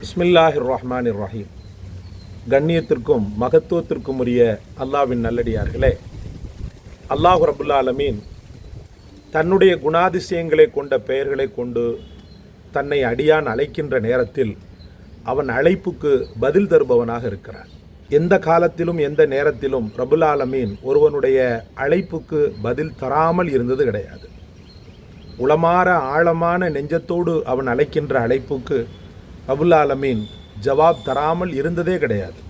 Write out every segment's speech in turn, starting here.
பிஸ்மில்லாஹிர் ரஹ்மான் ரஹீம் கண்ணியத்திற்கும் மகத்துவத்திற்கும் உரிய அல்லாவின் நல்லடியார்களே அல்லாஹு ரபுல்லா அலமீன் தன்னுடைய குணாதிசயங்களை கொண்ட பெயர்களை கொண்டு தன்னை அடியான் அழைக்கின்ற நேரத்தில் அவன் அழைப்புக்கு பதில் தருபவனாக இருக்கிறான். எந்த காலத்திலும் எந்த நேரத்திலும் ரபுல் ஆலமீன் ஒருவனுடைய அழைப்புக்கு பதில் தராமல் இருந்தது கிடையாது. உளமாற ஆழமான நெஞ்சத்தோடு அவன் அழைக்கின்ற அழைப்புக்கு அபுல் ஆலமீன் ஜவாப் தராமல் இருந்ததே கிடையாது.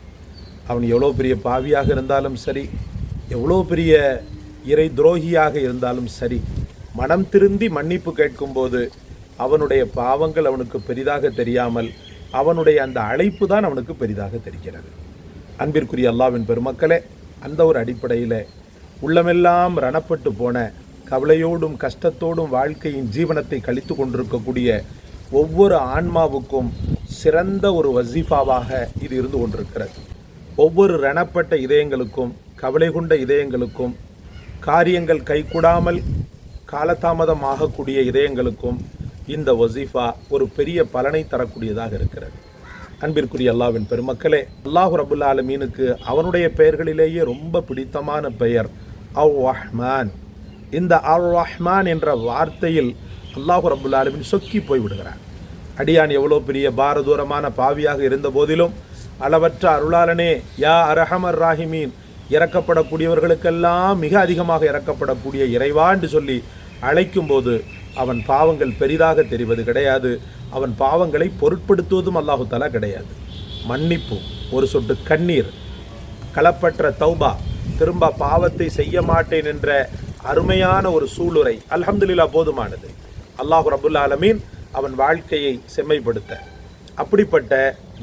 அவன் எவ்வளோ பெரிய பாவியாக இருந்தாலும் சரி எவ்வளோ பெரிய இறை துரோகியாக இருந்தாலும் சரி மனம் திருந்தி மன்னிப்பு கேட்கும்போது அவனுடைய பாவங்கள் அவனுக்கு பெரிதாக தெரியாமல் அவனுடைய அந்த அழைப்பு தான் அவனுக்கு பெரிதாக தெரிகிறது. அன்பிற்குரிய அல்லாவின் பெருமக்களே அந்த ஒரு அடிப்படையில் உள்ளமெல்லாம் ரணப்பட்டு போன கவலையோடும் கஷ்டத்தோடும் வாழ்க்கையின் ஜீவனத்தை கழித்து கொண்டிருக்கக்கூடிய ஒவ்வொரு ஆன்மாவுக்கும் சிறந்த ஒரு வசீஃபாவாக இது இருந்து கொண்டிருக்கிறது. ஒவ்வொரு ரணப்பட்ட இதயங்களுக்கும் கவலை கொண்ட இதயங்களுக்கும் காரியங்கள் கைகூடாமல் காலதாமதம் ஆகக்கூடிய இதயங்களுக்கும் இந்த வசீஃபா ஒரு பெரிய பலனை தரக்கூடியதாக இருக்கிறது. அன்பிற்குரிய அல்லாவின் பெருமக்களே அல்லாஹு ரபுல் ஆலமீனுக்கு அவனுடைய பெயர்களிலேயே ரொம்ப பிடித்தமான பெயர் அவ் ரஹ்மான் இந்த அவ் ரஹ்மான் என்ற வார்த்தையில் அல்லாஹு ரபுல் சொக்கி போய்விடுகிறான் அடியான் எவ்வளோ பெரிய பாரதூரமான பாவியாக இருந்த போதிலும் அளவற்ற அருளாளனே யா அரஹமர் ராஹிமீன் இறக்கப்படக்கூடியவர்களுக்கெல்லாம் மிக அதிகமாக இறக்கப்படக்கூடிய இறைவா என்று சொல்லி அழைக்கும்போது அவன் பாவங்கள் பெரிதாக தெரிவது கிடையாது. அவன் பாவங்களை பொருட்படுத்துவதும் அல்லாஹு தலா கிடையாது. மன்னிப்பு ஒரு சொட்டு கண்ணீர் களப்பற்ற தௌபா திரும்ப பாவத்தை செய்ய மாட்டேன் என்ற அருமையான ஒரு சூளுரை அல்ஹம்துலில்லா போதுமானது. அல்லாஹு ரபுல் ஆலமீன் அவன் வாழ்க்கையை செம்மைப்படுத்த. அப்படிப்பட்ட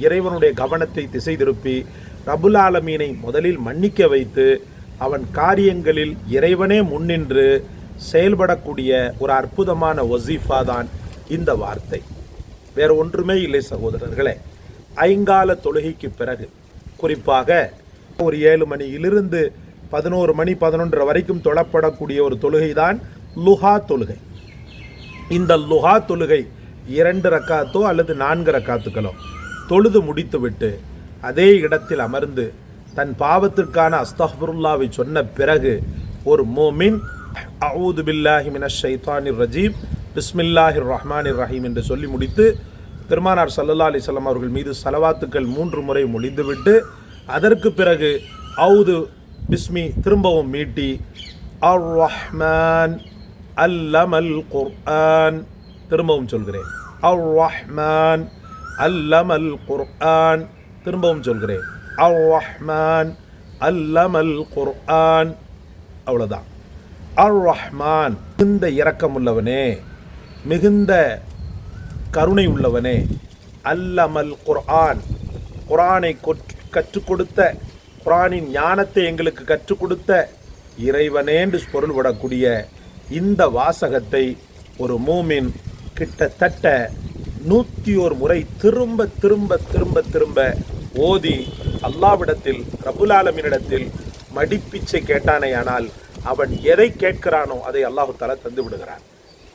இறைவனுடைய கவனத்தை திசை திருப்பி ரபுல் ஆலமீனை முதலில் மன்னிக்க வைத்து அவன் காரியங்களில் இறைவனே முன்னின்று செயல்படக்கூடிய ஒரு அற்புதமான ஒசீஃபா தான் இந்த வார்த்தை. வேறு ஒன்றுமே இல்லை சகோதரர்களே ஐங்கால தொழுகைக்கு பிறகு குறிப்பாக ஒரு ஏழு மணியிலிருந்து பதினோரு மணி பதினொன்று வரைக்கும் தொழப்படக்கூடிய ஒரு தொழுகை தான் லுஹா தொழுகை. இந்த லுஹா தொழுகை இரண்டு ரக்காத்தோ அல்லது நான்கு ரக்காத்துக்களோ. தொழுது முடித்துவிட்டு அதே இடத்தில் அமர்ந்து தன் பாவத்திற்கான அஸ்தஃபருல்லாவை சொன்ன பிறகு ஒரு மோமின் அவுது பில்லாஹி மினஷ் ஷைத்தானிர் ரஜீம் பிஸ்மில்லாஹிர் ரஹ்மானிர் ரஹீம் என்று சொல்லி முடித்து பெருமானார் சல்லல்லா அலிசல்லாம் அவர்கள் மீது சலவாத்துக்கள் மூன்று முறை முடிந்துவிட்டு அதற்கு பிறகு அவுது பிஸ்மி திரும்பவும் மீட்டி அர் ரஹ்மான் அல்லமல் குர்ஆன். திரும்பவும் சொல்கிறேன். அர் ரஹ்மான் அல்லமல் குர்ஆன். திரும்பவும் சொல்கிறேன். அர் ரஹ்மான் அல்லமல் குர்ஆன். அவ்வளோதான் அர் ரஹ்மான் மிகுந்த இரக்கமுள்ளவனே மிகுந்த கருணை உள்ளவனே அல்லமல் குர்ஆன். குரானை கற்றுக் கொடுத்த குரானின் ஞானத்தை எங்களுக்கு கற்றுக் கொடுத்த இறைவனேண்டு பொருள்படக்கூடிய இந்த வாசகத்தை ஒரு மூமின் கிட்டத்தட்ட நூற்றி ஒரு முறை திரும்ப திரும்ப திரும்ப திரும்ப ஓதி அல்லாவிடத்தில் பிரபுலாலமினிடத்தில் மடிப்பிச்சை கேட்டானேயானால் அவன் எதை கேட்கிறானோ அதை அல்லாஹு தலா தந்து விடுகிறான்.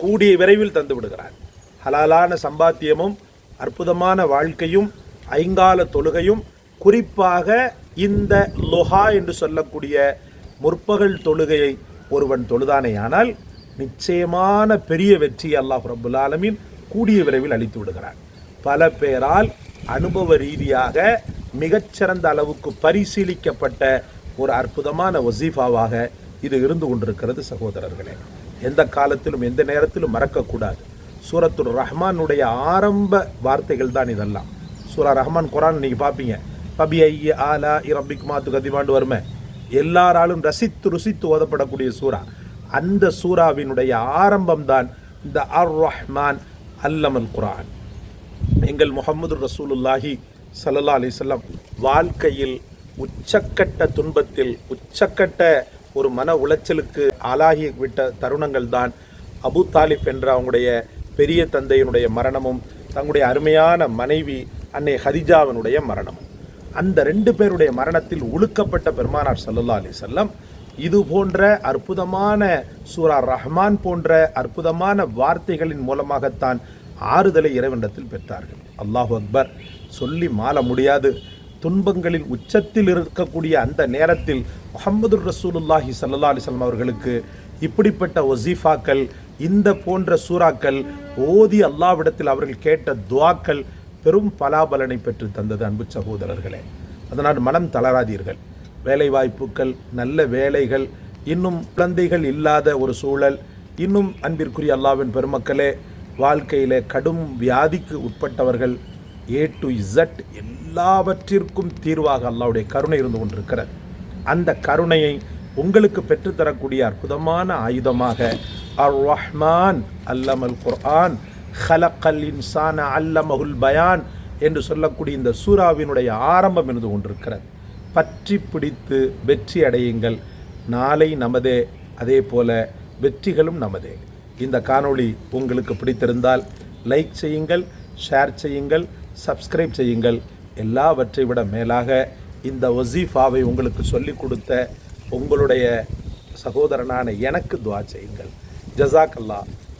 கூடிய விரைவில் தந்து விடுகிறான். ஹலாலான சம்பாத்தியமும் அற்புதமான வாழ்க்கையும் ஐங்கால தொழுகையும் குறிப்பாக இந்த லொஹா என்று சொல்லக்கூடிய முற்பகல் தொழுகையை ஒருவன் தொழுதானேயானால் நிச்சயமான பெரிய வெற்றி அல்லாஹ் ரபுல் ஆலமின் கூடிய விரைவில் அளித்து விடுகிறான். பல பேரால் அனுபவ ரீதியாக மிகச்சிறந்த அளவுக்கு பரிசீலிக்கப்பட்ட ஒரு அற்புதமான வசீஃபாவாக இது இருந்து கொண்டிருக்கிறது சகோதரர்களே. எந்த காலத்திலும் எந்த நேரத்திலும் மறக்கக்கூடாது. சூரத்துர் ரஹ்மானுடைய ஆரம்ப வார்த்தைகள் தான் இதெல்லாம். சூரா ரஹ்மான் குரான் நீங்கள் பார்ப்பீங்க பபி ஐய ஆலா இரபிக் மாத்து கதிமாண்டு வருமே. எல்லாராலும் ரசித்து ருசித்து ஓதப்படக்கூடிய சூரா அந்த சூறாவினுடைய ஆரம்பம்தான் இந்த அர் ரஹ்மான் அல்லமல் குரான் எங்கள் முகமது ரசூலுல்லாஹி சல்லா அலிசல்லாம் வாழ்க்கையில் உச்சக்கட்ட துன்பத்தில் உச்சக்கட்ட ஒரு மன உளைச்சலுக்கு ஆளாகி விட்ட தருணங்கள் தான் அபு தாலிப் என்ற அவங்களுடைய பெரிய தந்தையினுடைய மரணமும் தங்களுடைய அருமையான மனைவி அன்னை ஹதிஜாவினுடைய மரணமும். அந்த ரெண்டு பேருடைய மரணத்தில் ஒழுக்கப்பட்ட பெருமானார் சல்லல்லா அலி செல்லம் இது போன்ற அற்புதமான சூரா ரஹ்மான் போன்ற அற்புதமான வார்த்தைகளின் மூலமாகத்தான் ஆறுதலை இறைவனிடத்தில் பெற்றார்கள். அல்லாஹு அக்பர் சொல்லி மாற முடியாது. துன்பங்களின் உச்சத்தில் இருக்கக்கூடிய அந்த நேரத்தில் முகமது ரசூலுல்லாஹி சல்லா அலிஸ்லாம் அவர்களுக்கு இப்படிப்பட்ட ஒசீஃபாக்கள் இந்த போன்ற சூறாக்கள் ஓதி அல்லாவிடத்தில் அவர்கள் கேட்ட துவாக்கள் பெரும் பலாபலனை பெற்று தந்தது அன்பு சகோதரர்களே. அதனால் மனம் தளராதீர்கள். வேலைவாய்ப்புகள் நல்ல வேலைகள் இன்னும் குழந்தைகள் இல்லாத ஒரு சூழல் இன்னும் அன்பிற்குரிய அல்லாவின் பெருமக்களே வாழ்க்கையில் கடும் வியாதிக்கு உட்பட்டவர்கள் ஏ டு இசட் எல்லாவற்றிற்கும் தீர்வாக அல்லாவுடைய கருணை இருந்து கொண்டிருக்கிறது. அந்த கருணையை உங்களுக்கு பெற்றுத்தரக்கூடிய அற்புதமான ஆயுதமாக அர் ரஹ்மான் அல்லமல் குர்ஆன் ஹலக்கல் இன்சான அல்லமஹுல் பயான் என்று சொல்லக்கூடிய இந்த சூறாவினுடைய ஆரம்பம் இருந்து கொண்டிருக்கிறது பற்றி பிடித்து வெற்றி அடையுங்கள். நாளை நமதே. அதே போல வெற்றிகளும் நமதே. இந்த காணொளி உங்களுக்கு பிடித்திருந்தால் லைக் செய்யுங்கள் ஷேர் செய்யுங்கள் சப்ஸ்கிரைப் செய்யுங்கள். எல்லாவற்றை விட மேலாக இந்த ஒசீஃபாவை உங்களுக்கு சொல்லிக் கொடுத்த உங்களுடைய சகோதரனான எனக்கு துவா செய்யுங்கள். ஜசாக் அல்லா